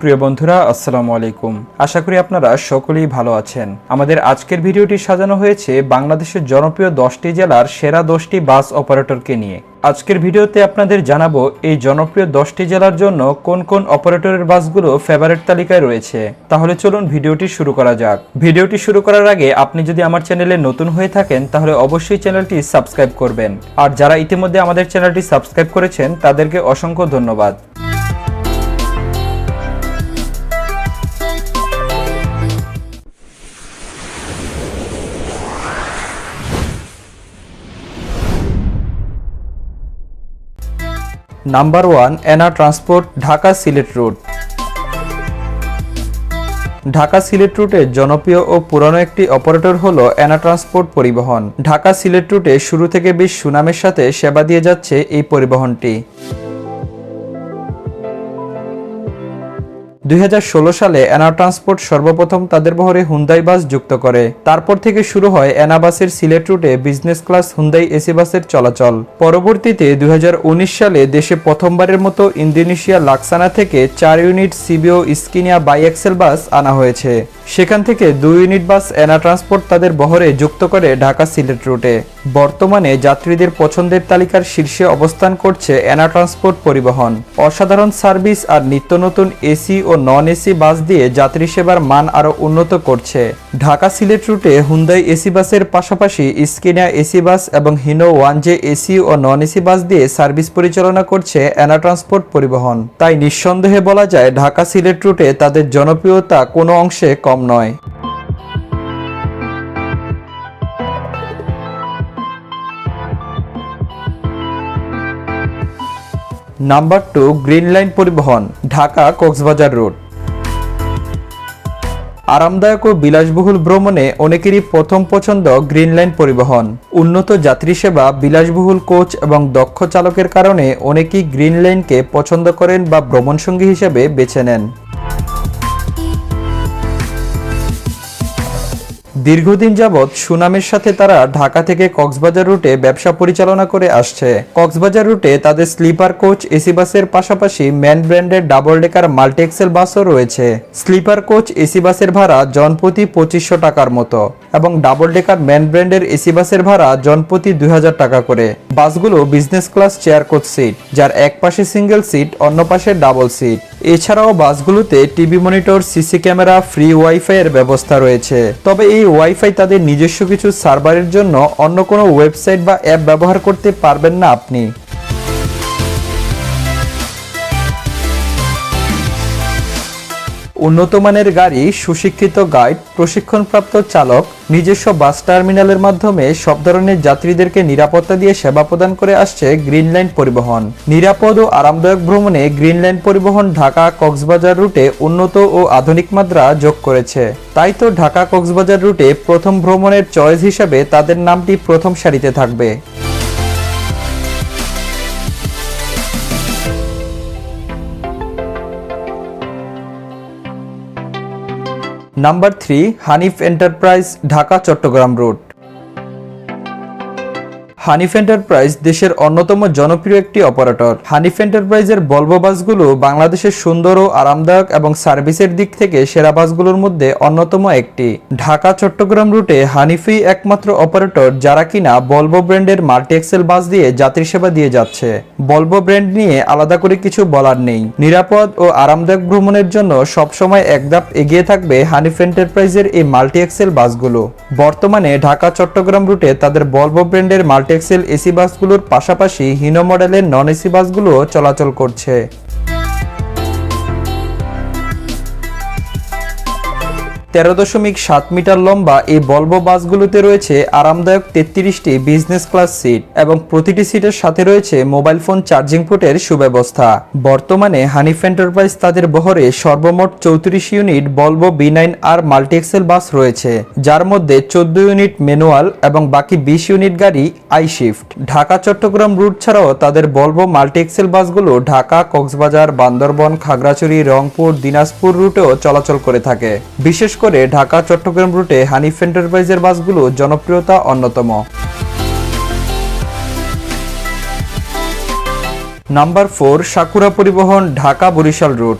প্রিয় বন্ধুরা, আসসালামু আলাইকুম। আশা করি আপনারা সকলেই ভালো আছেন। আমাদের আজকের ভিডিওটি সাজানো হয়েছে বাংলাদেশের জনপ্রিয় দশটি জেলার সেরা দশটি বাস অপারেটরকে নিয়ে। আজকের ভিডিওতে আপনাদের জানাব এই জনপ্রিয় দশটি জেলার জন্য কোন কোন অপারেটরের বাসগুলো ফেভারেট তালিকায় রয়েছে। তাহলে চলুন ভিডিওটি শুরু করা যাক। ভিডিওটি শুরু করার আগে আপনি যদি আমার চ্যানেলে নতুন হয়ে থাকেন, তাহলে অবশ্যই চ্যানেলটি সাবস্ক্রাইব করবেন। আর যারা ইতিমধ্যে আমাদের চ্যানেলটি সাবস্ক্রাইব করেছেন, তাদেরকে অসংখ্য ধন্যবাদ। Number one Ena transport Dhaka Sylhet route Dhaka Sylhet রুটে জনপ্রিয় ও পুরনো একটি অপারেটর হল এনা ট্রান্সপোর্ট পরিবহন। ঢাকা সিলেট রুটে শুরু থেকে বেশ সুনামের সাথে সেবা দিয়ে যাচ্ছে এই পরিবহনটি। দুই হাজার ষোলো সালে এনা ট্রান্সপোর্ট সর্বপ্রথম তাদের বহরে হুন্দাই বাস যুক্ত করে। তারপর থেকে শুরু হয় এনা বাসের সিলেট রুটে বিজনেস ক্লাস হুন্দাই এসি বাসের চলাচল। পরবর্তীতে দুই হাজার উনিশ সালে দেশে প্রথমবারের মতো ইন্দোনেশিয়া লাক্সানা থেকে চার unit CBU Scania bi axle bus আনা হয়েছে। সেখান থেকে দুই ইউনিট বাস এনা ট্রান্সপোর্ট তাদের বহরে যুক্ত করে ঢাকা সিলেট রুটে। বর্তমানে যাত্রীদের পছন্দের তালিকার শীর্ষে অবস্থান করছে এনা ট্রান্সপোর্ট পরিবহন। অসাধারণ সার্ভিস আর নিত্য নতুন এসি ও নন এসি বাস দিয়ে যাত্রী সেবার মান আরও উন্নত করছে। ঢাকা সিলেট রুটে হুন্দাই এসি বাসের পাশাপাশি স্কিনিয়া এসি বাস এবং হিনো ওয়ান জে এসি ও নন এসি বাস দিয়ে সার্ভিস পরিচালনা করছে এনা ট্রান্সপোর্ট পরিবহন। তাই নিঃসন্দেহে বলা যায়, ঢাকা সিলেট রুটে তাদের জনপ্রিয়তা কোনো অংশে কম নয়। Number to, green line Paribahan. Dhaka Cox's Bazar road. আরামদায়ক ও বিলাসবহুল ভ্রমণে অনেকেরই প্রথম পছন্দ গ্রিন লাইন পরিবহন। উন্নত যাত্রী সেবা, বিলাসবহুল কোচ এবং দক্ষ চালকের কারণে অনেকেই গ্রিন লাইনকে পছন্দ করেন বা ভ্রমণসঙ্গী হিসেবে বেছে নেন। দীর্ঘদিন যাবৎ সুনামের সাথে তারা ঢাকা থেকে কক্সবাজার রুটে ব্যবসা পরিচালনা করে আসছে। কক্সবাজার রুটে তাদের স্লিপার কোচ, এসি বাসের পাশাপাশি ম্যান ব্র্যান্ডের ডাবল ডেকার মাল্টি এক্সেল বাসও রয়েছে। স্লিপার কোচ, এসি বাসের ভাড়া জনপ্রতি পঁচিশশো টাকার মতো এবং ডাবল ডেকার ম্যান ব্র্যান্ডের এসি বাসের ভাড়া জনপ্রতি দুই হাজার টাকা করে। বাসগুলো business class chair coach seat, যার এক পাশে সিঙ্গেল সিট অন্য পাশে ডাবল সিট। এছাড়াও বাসগুলোতে TV monitor, CC camera, free wifi এর ব্যবস্থা রয়েছে। তবে এই ওয়াইফাই তাদের নিজস্ব কিছু সার্ভারের জন্য অন্য কোনো ওয়েবসাইট বা অ্যাপ ব্যবহার করতে পারবেন না আপনি। উন্নত মানের গাড়ি, সুশিক্ষিত গাইড, প্রশিক্ষণপ্রাপ্ত চালক, নিজস্ব বাস টার্মিনালের মাধ্যমে সব ধরনের যাত্রীদেরকে নিরাপত্তা দিয়ে সেবা প্রদান করে আসছে গ্রিন লাইন পরিবহন। নিরাপদ ও আরামদায়ক ভ্রমণে গ্রিন লাইন পরিবহন ঢাকা কক্সবাজার রুটে উন্নত ও আধুনিক মাত্রা যোগ করেছে। তাই তো ঢাকা কক্সবাজার রুটে প্রথম ভ্রমণের চয়েস হিসেবে তাদের নামটি প্রথম সারিতে থাকবে। Number three Hanif enterprise Dhaka Chattogram route Hanif enterprise দেশের অন্যতম জনপ্রিয় একটি অপারেটর হানিফ এন্টারপ্রাইজের বলব বাসগুলো বাংলাদেশের সুন্দর ও আরামদায়ক এবং সার্ভিসের দিক থেকে সেরা বাসগুলোর মধ্যে অন্যতম একটি। ঢাকা, চট্টগ্রাম রুটে হানিফি একমাত্র অপারেটর যারা কিনা বলব ব্র্যান্ডের মাল্টি এক্সেল বাস দিয়ে যাত্রী সেবা দিয়ে যাচ্ছে। বলব ব্র্যান্ড নিয়ে আলাদা করে কিছু বলার নেই। নিরাপদ ও আরামদায়ক ভ্রমণের জন্য সবসময় এক ধাপ এগিয়ে থাকবে হানিফ এন্টারপ্রাইজের এই মাল্টি এক্সেল বাসগুলো। বর্তমানে ঢাকা, চট্টগ্রাম রুটে তাদের বলব ব্র্যান্ডের মাল্টি এক্সেল এসি বাসগুলোর পাশাপাশি হিনো মডেলের নন এসি বাসগুলোও চলাচল করছে। তেরো দশমিক সাত মিটার লম্বা এই বলব বাসগুলোতে রয়েছে আরামদায়ক তেত্রিশটি বিজনেস ক্লাস সিট এবং প্রতিটি সিটের সাথে রয়েছে মোবাইল ফোন চার্জিং পোর্টের সুব্যবস্থা। বর্তমানে হানিফ এন্টারপ্রাইজ তাদের বহরে সর্বমোট চৌত্রিশ ইউনিট বলব B nine R multi axle bus রয়েছে, যার মধ্যে চোদ্দ ইউনিট ম্যানুয়াল এবং বাকি বিশ ইউনিট গাড়ি I shift Dhaka, Chattogram route ছাড়াও তাদের বলব মাল্টি এক্সেল বাসগুলো ঢাকা, কক্সবাজার, বান্দরবন, খাগড়াছড়ি, রংপুর, দিনাজপুর রুটেও চলাচল করে থাকে। বিশেষ করে ঢাকা, চট্টগ্রাম রুটে হানিফ এন্টারপ্রাইজের বাসগুলো জনপ্রিয়তা অন্যতম। নাম্বার ফোর, সাকুরা পরিবহন ঢাকা বরিশাল রুট।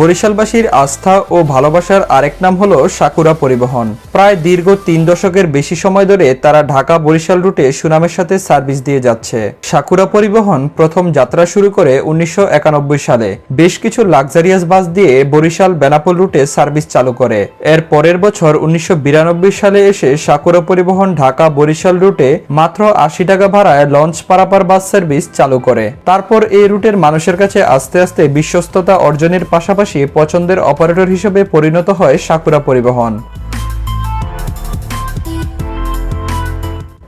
বরিশালবাসীর আস্থা ও ভালোবাসার আরেক নাম হলো সাকুরা পরিবহন। প্রায় দীর্ঘ তিন দশকের বেশি সময় ধরে তারা ঢাকা বরিশাল রুটে সুনামের সাথে সার্ভিস দিয়ে যাচ্ছে। সাকুরা পরিবহন প্রথম যাত্রা শুরু করে উনিশশো একানব্বই সালে। বেশ কিছু লাক্সারিয়াস বাস দিয়ে বরিশাল বেনাপোল রুটে সার্ভিস চালু করে। এর পরের বছর উনিশশো বিরানব্বই সালে এসে সাকুরা পরিবহন ঢাকা বরিশাল রুটে মাত্র আশি টাকা ভাড়ায় লঞ্চ পারাপার বাস সার্ভিস চালু করে। তারপর এই রুটের মানুষের কাছে আস্তে আস্তে বিশ্বস্ততা অর্জনের পাশাপাশি পছন্দের অপারেটর হিসেবে পরিণত হয় সাকুরা পরিবহন।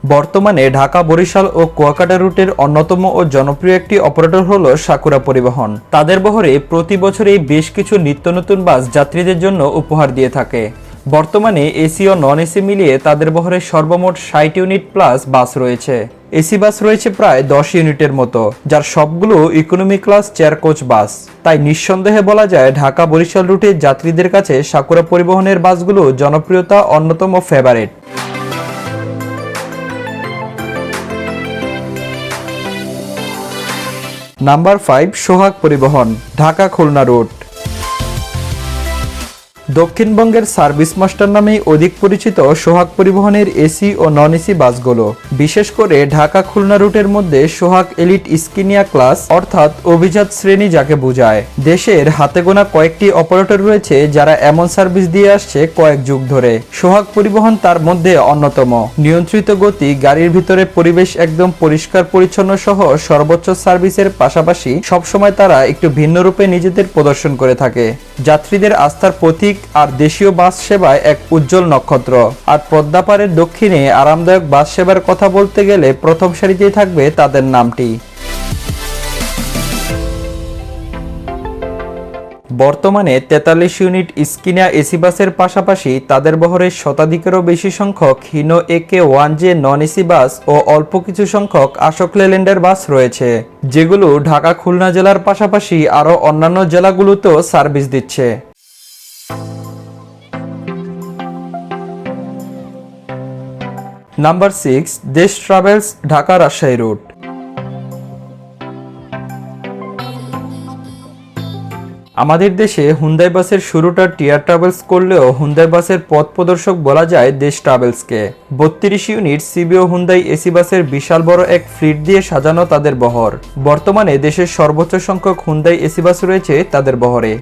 বর্তমানে ঢাকা, বরিশাল ও কুয়াকাটা রুটের অন্যতম ও জনপ্রিয় একটি অপারেটর হল সাকুরা পরিবহন। তাদের বহরে প্রতি বছরেই বেশ কিছু নিত্য নতুন বাস যাত্রীদের জন্য উপহার দিয়ে থাকে। বর্তমানে এসি ও নন এসি মিলিয়ে তাদের বহরে সর্বমোট ষাট ইউনিট প্লাস বাস রয়েছে। এসি বাস রয়েছে প্রায় দশ ইউনিটের মতো, যার সবগুলো economy class chair coach bus. তাই নিঃসন্দেহে বলা যায় ঢাকা বরিশাল রুটের যাত্রীদের কাছে সাকুরা পরিবহনের বাসগুলো জনপ্রিয়তা অন্যতম ফেভারিট নাম্বার ফাইভ সোহাগ পরিবহন, ঢাকা খুলনা রুট। দক্ষিণবঙ্গের সার্ভিস মাস্টার নামেই অধিক পরিচিত সোহাগ পরিবহনের এসি ও নন এসি বাসগুলো। বিশেষ করে ঢাকা খুলনা রুটের মধ্যে সোহাগ এলিট স্কিনিয়া ক্লাস অর্থাৎ অভিজাত শ্রেণি যাকে বোঝায়। দেশের হাতে গোনা কয়েকটি অপারেটর রয়েছে যারা এমন সার্ভিস দিয়ে আসছে কয়েক যুগ ধরে। সোহাগ পরিবহন তার মধ্যে অন্যতম। নিয়ন্ত্রিত গতি, গাড়ির ভিতরে পরিবেশ একদম পরিষ্কার পরিচ্ছন্ন সহ সর্বোচ্চ সার্ভিসের পাশাপাশি সবসময় তারা একটু ভিন্ন রূপে নিজেদের প্রদর্শন করে থাকে। যাত্রীদের আস্থার প্রতীক আর দেশীয় বাস সেবায় এক উজ্জ্বল নক্ষত্র। আর পদ্মাপাড়ের দক্ষিণে আরামদায়ক বাস সেবার কথা বলতে গেলে প্রথম সারিতেই থাকবে তাদের নামটি। বর্তমানে তেতাল্লিশ ইউনিট স্কিনা এসি বাসের পাশাপাশি তাদের বহরে শতাধিকেরও বেশি সংখ্যক Hino AK one J non AC bus ও অল্প কিছু সংখ্যক আশোক লেল্যান্ডের বাস রয়েছে, যেগুলো ঢাকা খুলনা জেলার পাশাপাশি আরও অন্যান্য জেলাগুলোতেও সার্ভিস দিচ্ছে। Number six Desh travels Dhaka Rajshahi route আমাদের দেশে হুন্দাই বাসের শুরুটা টিয়ার ট্রাভেলস করলেও হুন্দাই বাসের পথ প্রদর্শক বলা যায় দেশ ট্রাভেলসকে বত্রিশ ইউনিট সিবিও হুন্দাই এসি বাসের বিশাল বড় এক ফ্লিট দিয়ে সাজানো তাদের বহর। বর্তমানে দেশের সর্বোচ্চ সংখ্যক হুন্দাই এসি বাস রয়েছে তাদের বহরে।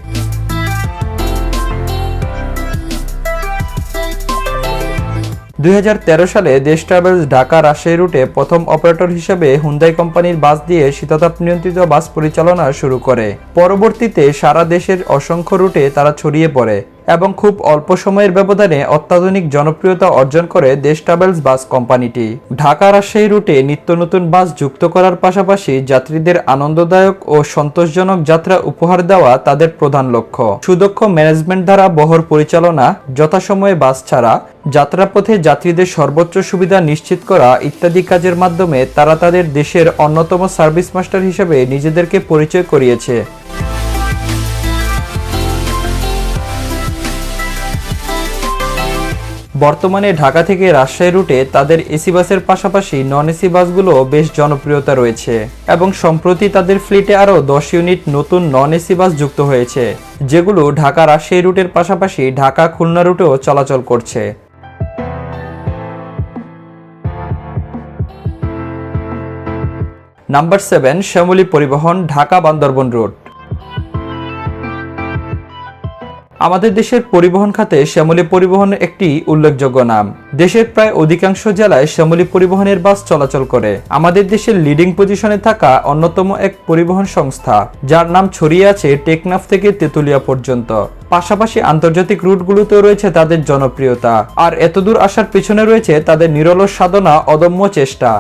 দুই হাজার তেরো সালে দেশ ট্রাভেলস ঢাকা রাজশাহী রুটে প্রথম অপারেটর হিসেবে হুন্দাই কোম্পানির বাস দিয়ে শীততাপ নিয়ন্ত্রিত বাস পরিচালনা শুরু করে। পরবর্তীতে সারা দেশের অসংখ্য রুটে তারা ছড়িয়ে পড়ে। এবং খুব অল্প সময়ের ব্যবধানে অত্যাধুনিক জনপ্রিয়তা অর্জন করে দেশ ট্রাভেলস বাস কোম্পানিটি। ঢাকা রাজশাহী রুটে নিত্য নতুন বাস যুক্ত করার পাশাপাশি যাত্রীদের আনন্দদায়ক ও সন্তোষজনক যাত্রা উপহার দেওয়া তাদের প্রধান লক্ষ্য। সুদক্ষ ম্যানেজমেন্ট দ্বারা বহর পরিচালনা, যথাসময়ে বাস ছাড়া, যাত্রাপথে যাত্রীদের সর্বোচ্চ সুবিধা নিশ্চিত করা ইত্যাদি কাজের মাধ্যমে তারা তাদের দেশের অন্যতম সার্ভিস মাস্টার হিসেবে নিজেদেরকে পরিচয় করিয়েছে। বর্তমানে ঢাকা থেকে রাজশাহী রুটে তাদের এসি বাসের পাশাপাশি নন এসি বাসগুলো বেশ জনপ্রিয়তা রয়েছে এবং সম্প্রতি তাদের ফ্লিটে আরও দশ ইউনিট নতুন নন এসি বাস যুক্ত হয়েছে, যেগুলো ঢাকা রাজশাহী রুটের পাশাপাশি ঢাকা খুলনা রুটেও চলাচল করছে। নাম্বার সেভেন, শ্যামলী পরিবহন ঢাকা বান্দরবন রুট। আমাদের দেশের পরিবহন খাতে শ্যামলী পরিবহন একটি উল্লেখযোগ্য নাম। দেশের প্রায় অধিকাংশ জেলায় শ্যামলী পরিবহনের বাস চলাচল করে। আমাদের দেশের লিডিং পজিশনে থাকা অন্যতম এক পরিবহন সংস্থা, যার নাম ছড়িয়ে আছে টেকনাফ থেকে তেতুলিয়া পর্যন্ত। পাশাপাশি আন্তর্জাতিক রুটগুলোতেও রয়েছে তাদের জনপ্রিয়তা। আর এতদূর আসার পেছনে রয়েছে তাদের নিরলস সাধনা, অদম্য চেষ্টা।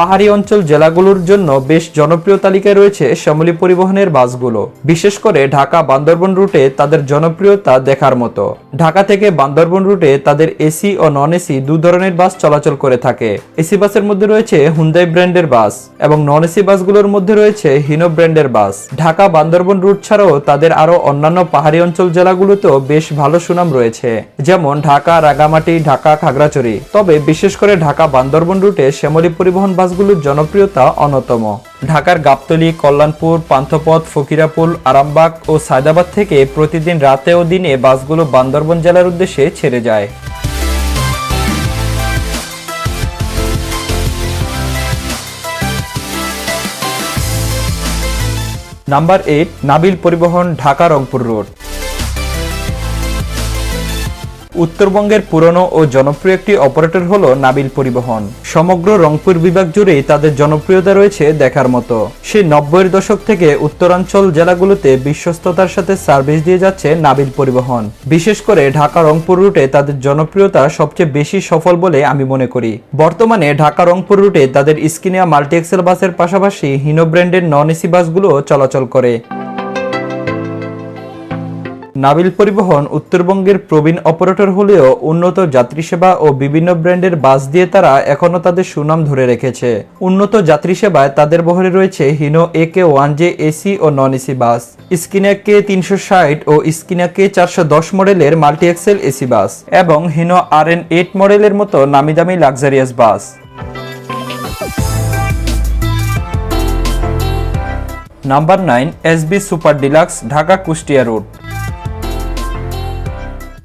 পাহাড়ি অঞ্চল জেলাগুলোর জন্য বেশ জনপ্রিয় তালিকায় রয়েছে শ্যামলী পরিবহনের বাসগুলো। বিশেষ করে ঢাকা বান্দরবন রুটে তাদের জনপ্রিয়তা দেখার মতো। ঢাকা থেকে বান্দরবন রুটে তাদের এসি ও নন এসি দু ধরনের বাস চলাচল করে থাকে। এসি বাসের মধ্যে রয়েছে হুন্দাই ব্র্যান্ডের বাস এবং নন এসি বাসগুলোর মধ্যে রয়েছে হিনো ব্র্যান্ডের বাস। ঢাকা বান্দরবন রুট ছাড়াও তাদের আরও অন্যান্য পাহাড়ি অঞ্চল জেলাগুলোতেও বেশ ভালো সুনাম রয়েছে। যেমন ঢাকা রাগামাটি ঢাকা, খাগড়াছড়ি। তবে বিশেষ করে ঢাকা বান্দরবন রুটে শ্যামলী পরিবহন বাস বাসগুলোর জনপ্রিয়তা অন্যতম। ঢাকার গাবতলী, কল্যাণপুর, পান্থপথ, ফকিরাপুল, আরামবাগ ও সায়দাবাদ থেকে প্রতিদিন রাতে ও দিনে বাসগুলো বান্দরবন জেলার উদ্দেশ্যে ছেড়ে যায়। নাম্বার এইট, নাবিল পরিবহন ঢাকা রংপুর রোড। উত্তরবঙ্গের পুরনো ও জনপ্রিয় একটি অপারেটর হলো নাবিল পরিবহন। সমগ্র রংপুর বিভাগ জুড়েই তাদের জনপ্রিয়তা রয়েছে দেখার মতো। সেই নব্বইয়ের দশক থেকে উত্তরাঞ্চল জেলাগুলোতে বিশ্বস্ততার সাথে সার্ভিস দিয়ে যাচ্ছে নাবিল পরিবহন। বিশেষ করে ঢাকা রংপুর রুটে তাদের জনপ্রিয়তা সবচেয়ে বেশি সফল বলে আমি মনে করি। বর্তমানে ঢাকা রংপুর রুটে তাদের স্কিনিয়া মাল্টিএক্সেল বাসের পাশাপাশি হিনো ব্র্যান্ডের নন এসি বাসগুলো চলাচল করে। নাবিল পরিবহন উত্তরবঙ্গের প্রবীণ অপারেটর হলেও উন্নত যাত্রী সেবা ও বিভিন্ন ব্র্যান্ডের বাস দিয়ে তারা এখনও তাদের সুনাম ধরে রেখেছে। উন্নত যাত্রী সেবায় তাদের বহরে রয়েছে Hino A K one J AC O non AC bus, Scania K তিনশো ষাট ও স্কিনা কে চারশো দশ মডেলের মাল্টি এক্সেল এসি বাস এবং হিনো আর এন এইট মডেলের মতো নামি দামি luxurious bus. Number nine SB super deluxe, Dhaka Kushtia route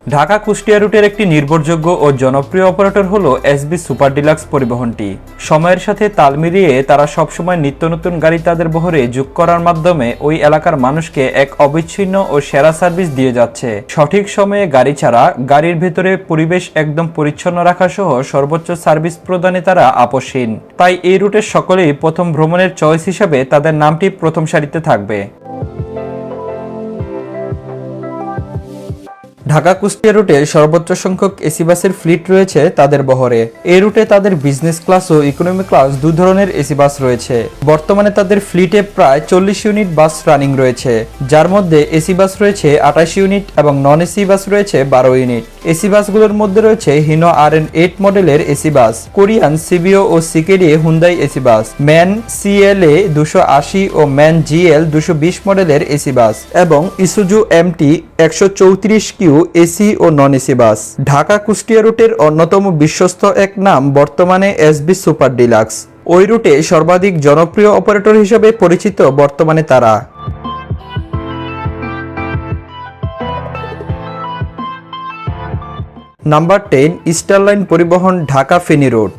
Dhaka Kushtia রুটের একটি নির্ভরযোগ্য ও জনপ্রিয় অপারেটর হল এসবি সুপার ডিলাক্স পরিবহনটি। সময়ের সাথে তাল মিলিয়ে তারা সবসময় নিত্য নতুন গাড়ি তাদের বহরে যোগ করার মাধ্যমে ওই এলাকার মানুষকে এক অবিচ্ছিন্ন ও সেরা সার্ভিস দিয়ে যাচ্ছে। সঠিক সময়ে গাড়ি ছাড়া, গাড়ির ভেতরে পরিবেশ একদম পরিচ্ছন্ন রাখা সহ সর্বোচ্চ সার্ভিস প্রদানে তারা আপসহীন তাই এই রুটের সকলেই প্রথম ভ্রমণের চয়েস হিসাবে তাদের নামটি প্রথম সারিতে থাকবে। ঢাকা কুষ্টিয়া রুটে সর্বোচ্চ সংখ্যক এসি বাসের ফ্লিট রয়েছে তাদের বহরে। এই রুটে তাদের বিজনেস ক্লাস ও ইকোনমি ক্লাস দু ধরনের এসি বাস রয়েছে। বর্তমানে তাদের ফ্লিটে প্রায় চল্লিশ ইউনিট বাস রানিং রয়েছে। যার মধ্যে এসি বাস রয়েছে আঠাশ ইউনিট এবং নন এসি বাস রয়েছে বারো ইউনিট। এসি বাসগুলোর মধ্যে রয়েছে হিনো আর এন এইট মডেলের এসি বাস, কোরিয়ান সিবিও ও CKD Hyundai AC bus, MAN CLA দুশো আশি ও ম্যান জিএল দুশো বিশ মডেলের এসি বাস এবং ইসুজু এমটি একশো চৌত্রিশ কিউ এসি ও non AC bus. Dhaka Kushtia রুটের অন্যতম বিশ্বস্ত এক নাম বর্তমানে এসবি সুপার ডিলাক্স। ওই রুটে সর্বাধিক জনপ্রিয় অপারেটর হিসেবে পরিচিত বর্তমানে তারা। নাম্বার টেন, স্টারলাইন পরিবহন ঢাকা ফেনী রোড।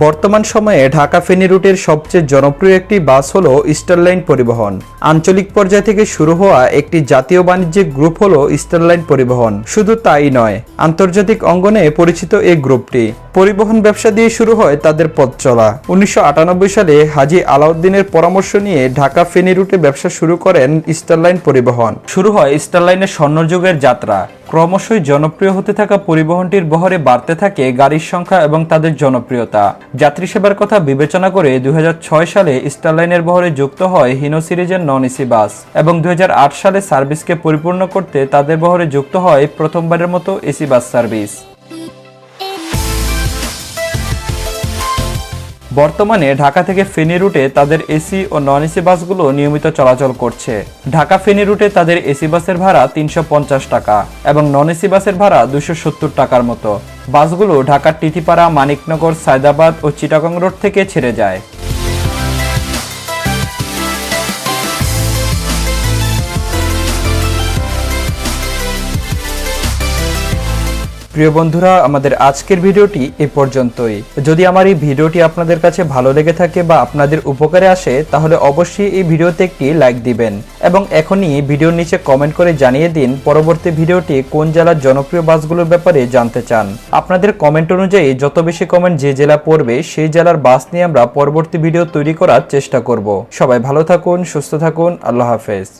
বর্তমান সময়ে ঢাকা ফেনী রুটের সবচেয়ে জনপ্রিয় একটি বাস হলো স্টারলাইন পরিবহন। আঞ্চলিক পর্যায় থেকে শুরু হওয়া একটি জাতীয় বাণিজ্যিক গ্রুপ হলো স্টারলাইন পরিবহন। শুধু তাই নয়, আন্তর্জাতিক অঙ্গনে পরিচিত এই গ্রুপটি। পরিবহন ব্যবসা দিয়ে শুরু হয় তাদের পথ চলা। উনিশশো আটানব্বই সালে হাজি আলাউদ্দিনের পরামর্শ নিয়ে ঢাকা ফেনী রুটে ব্যবসা শুরু করেন স্টারলাইন পরিবহন। শুরু হয় স্টারলাইনের স্বর্ণযুগের যাত্রা। ক্রমশই জনপ্রিয় হতে থাকা পরিবহনটির বহরে বাড়তে থাকে গাড়ির সংখ্যা এবং তাদের জনপ্রিয়তা। যাত্রী সেবার কথা বিবেচনা করে দু হাজার ছয় সালে স্টারলাইনের বহরে যুক্ত হয় হিনো সিরিজের নন এসি বাস এবং দু হাজার আট সালে সার্ভিসকে পরিপূর্ণ করতে তাদের বহরে যুক্ত হয় প্রথমবারের মতো এসি বাস সার্ভিস। বর্তমানে ঢাকা থেকে ফেনী রুটে তাদের এসি ও নন এসি বাসগুলো নিয়মিত চলাচল করছে। ঢাকা ফেনী রুটে তাদের এসি বাসের ভাড়া তিনশো পঞ্চাশ টাকা এবং নন এসি বাসের ভাড়া দুশো টাকার মতো। বাসগুলো ঢাকার টিথিপাড়া মানিকনগর, সায়দাবাদ ও চিটাগং রোড থেকে ছেড়ে যায়। প্রিয় বন্ধুরা, আমাদের আজকের ভিডিওটি এ পর্যন্তই। যদি আমার এই ভিডিওটি আপনাদের কাছে ভালো লেগে থাকে বা আপনাদের উপকারে আসে, তাহলে অবশ্যই এই ভিডিওতে একটি লাইক দিবেন। এবং এখনই ভিডিওর নিচে কমেন্ট করে জানিয়ে দিন, পরবর্তী ভিডিওটি কোন জেলার জনপ্রিয় বাসগুলোর ব্যাপারে জানতে চান। আপনাদের কমেন্ট অনুযায়ী যত বেশি কমেন্ট যে জেলা পড়বে, সেই জেলার বাস নিয়ে আমরা পরবর্তী ভিডিও তৈরি করার চেষ্টা করব। সবাই ভালো থাকুন, সুস্থ থাকুন, আল্লাহ হাফেজ।